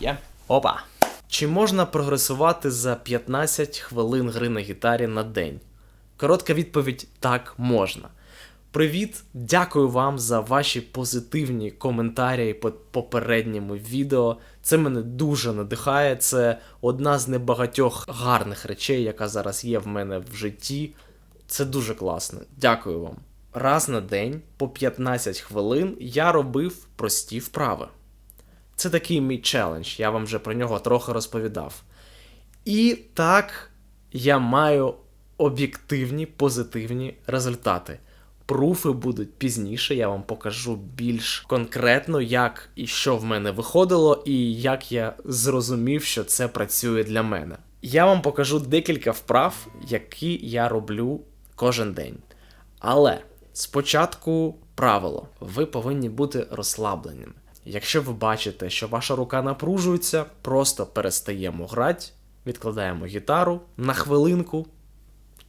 Є. Опа. Чи можна прогресувати за 15 хвилин гри на гітарі на день? Коротка відповідь так можна. Привіт! Дякую вам за ваші позитивні коментарі під попередніми відео. Це мене дуже надихає. Це одна з небагатьох гарних речей, яка зараз є в мене в житті. Це дуже класно. Дякую вам. Раз на день по 15 хвилин я робив прості вправи. Це такий мій челендж, я вам вже про нього трохи розповідав. І так я маю об'єктивні позитивні результати. Пруфи будуть пізніше, я вам покажу більш конкретно, як і що в мене виходило, і як я зрозумів, що це працює для мене. Я вам покажу декілька вправ, які я роблю кожен день. Але спочатку правило: ви повинні бути розслабленими. Якщо ви бачите, що ваша рука напружується, просто перестаємо грати, відкладаємо гітару на хвилинку,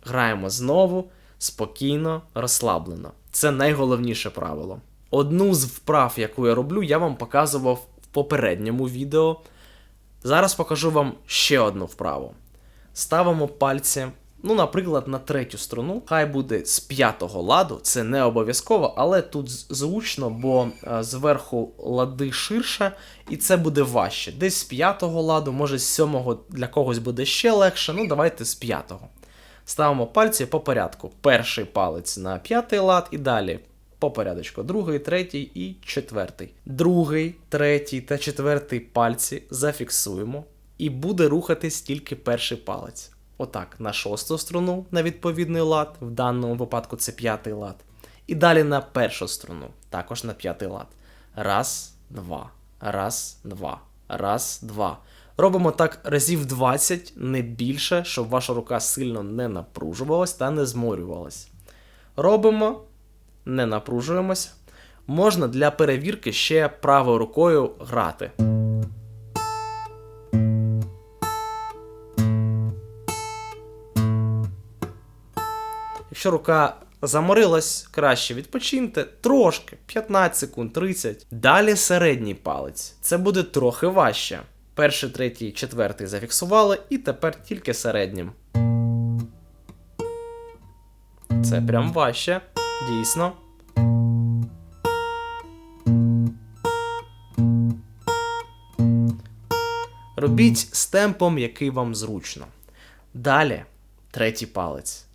граємо знову спокійно, розслаблено. Це найголовніше правило. Одну з вправ, яку я роблю, я вам показував в попередньому відео. Зараз покажу вам ще одну вправу. Ставимо пальці, ну, наприклад, на третю струну. Хай буде з п'ятого ладу, це не обов'язково, але тут зручно, бо е, зверху лади ширше, і це буде важче. Десь з п'ятого ладу, може з сьомого для когось буде ще легше. Ну, давайте з п'ятого. Ставимо пальці по порядку. Перший палець на п'ятий лад і далі по порядочку. Другий, третій і четвертий. Другий, третій та четвертий пальці зафіксуємо. І буде рухатись тільки перший палець. Отак, на шосту струну на відповідний лад, в даному випадку це п'ятий лад. І далі на першу струну, також на п'ятий лад. Раз, два, раз, два, раз, два. Робимо так разів 20, не більше, щоб ваша рука сильно не напружувалась та не зморювалась. Робимо, не напружуємося. Можна для перевірки ще правою рукою грати. Якщо рука заморилась, краще відпочиньте трошки, 15 секунд, 30. Далі середній палець. Це буде трохи важче. Перший, третій, четвертий зафіксували, і тепер тільки середнім. Це прям важче, дійсно. Робіть з темпом, який вам зручно. Далі, третій палець.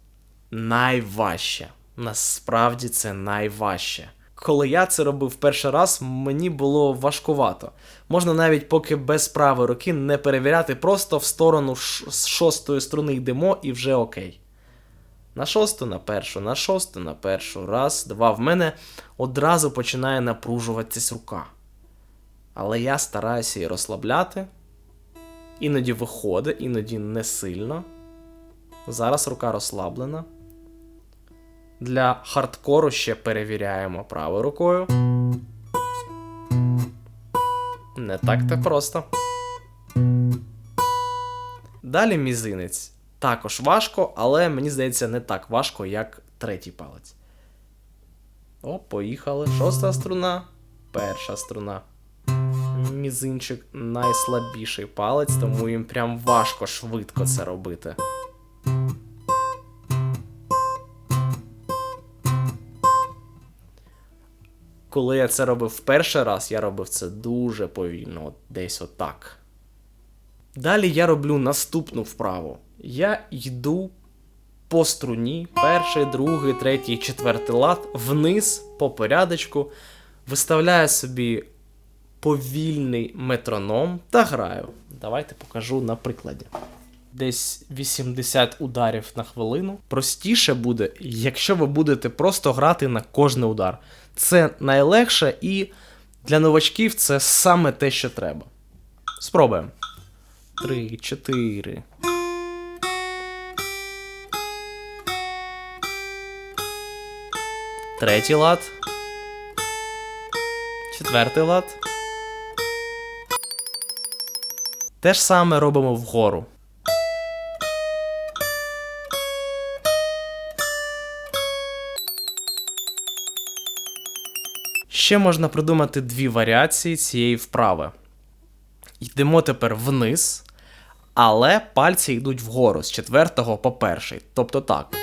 Найважче. Насправді це найважче коли я це робив перший раз, мені було важкувато. Можна навіть поки без правої руки не перевіряти, просто в сторону з шостої струни йдемо і вже окей. На шосту, на першу, на шосту, на першу. Раз, два. В мене одразу починає напружуватись рука. Але я стараюся її розслабляти. Іноді виходить, іноді не сильно. Зараз рука розслаблена. Для хардкору ще перевіряємо правою рукою. Не так то просто. Далі мізинець. Також важко, але мені здається, не так важко, як третій палець. О, поїхали. Шоста струна, перша струна. Мізинчик найслабіший палець, тому їм прям важко швидко це робити. Коли я це робив в перший раз, я робив це дуже повільно, от десь отак. Далі я роблю наступну вправу. Я йду по струні, перший, другий, третій, четвертий лад, вниз по порядочку, виставляю собі повільний метроном та граю. Давайте покажу на прикладі. Десь 80 ударів на хвилину. Простіше буде, якщо ви будете просто грати на кожний удар. Це найлегше і для новачків це саме те, що треба. Спробуємо. Три, чотири. Третій лад. Четвертий лад. Те ж саме робимо вгору. Ще можна придумати дві варіації цієї вправи. Йдемо тепер вниз, але пальці йдуть вгору з четвертого по перший. Тобто так.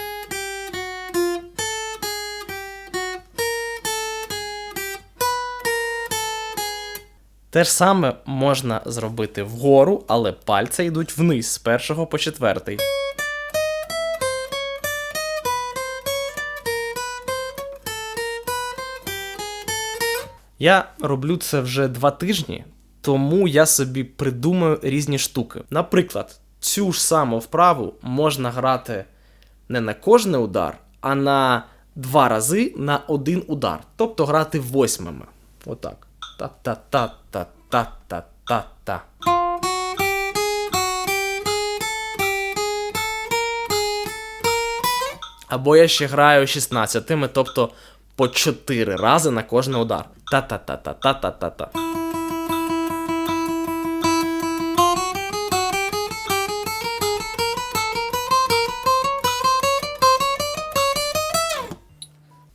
Те ж саме можна зробити вгору, але пальці йдуть вниз з першого по четвертий. Я роблю це вже два тижні, тому я собі придумаю різні штуки. Наприклад, цю ж саму вправу можна грати не на кожний удар, а на два рази на один удар. Тобто грати восьмими. Отак. Та-та-та-та-та-та-та-та. Або я ще граю 16-ми, тобто по 4 рази на кожний удар. Та-та-та-та-та-та-та-та.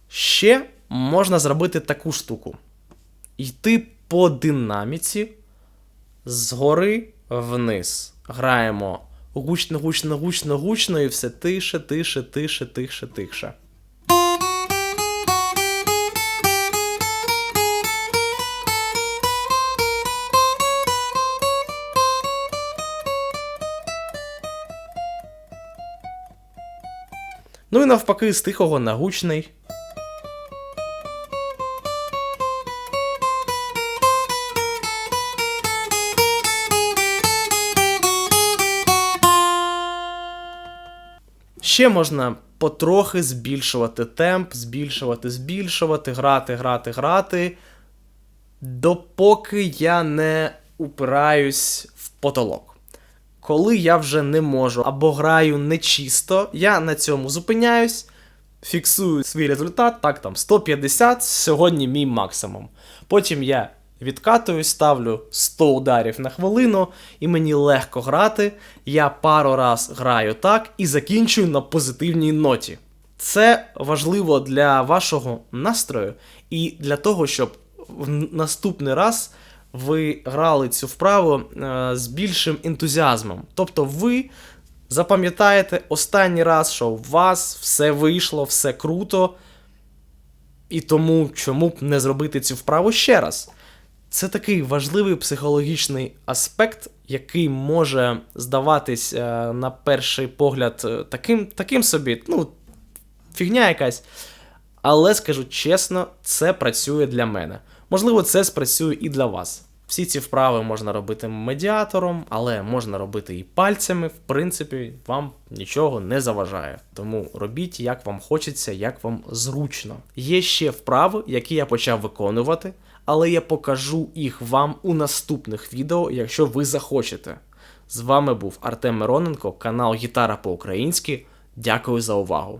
Ще можна зробити таку штуку. Йти по динаміці згори вниз. Граємо гучно, гучно, гучно, гучно, і все тише, тише, тише, тише, тише. Ну і навпаки, з тихого на гучний. Ще можна потрохи збільшувати темп, збільшувати, збільшувати, грати, грати, грати. Допоки я не упираюсь в потолок. Коли я вже не можу або граю нечисто, я на цьому зупиняюсь, фіксую свій результат, так там 150, сьогодні мій максимум. Потім я відкатуюсь, ставлю 100 ударів на хвилину, і мені легко грати. Я пару раз граю так і закінчую на позитивній ноті. Це важливо для вашого настрою і для того, щоб в наступний раз ви грали цю вправу е, з більшим ентузіазмом. Тобто ви запам'ятаєте останній раз, що у вас все вийшло, все круто. І тому чому б не зробити цю вправу ще раз? Це такий важливий психологічний аспект, який може здаватись е, на перший погляд е, таким, таким собі, ну, фігня якась. Але скажу чесно, це працює для мене. Можливо, це спрацює і для вас. Всі ці вправи можна робити медіатором, але можна робити і пальцями. В принципі, вам нічого не заважає. Тому робіть, як вам хочеться, як вам зручно. Є ще вправи, які я почав виконувати, але я покажу їх вам у наступних відео, якщо ви захочете. З вами був Артем Мироненко, канал Гітара по-українськи. Дякую за увагу!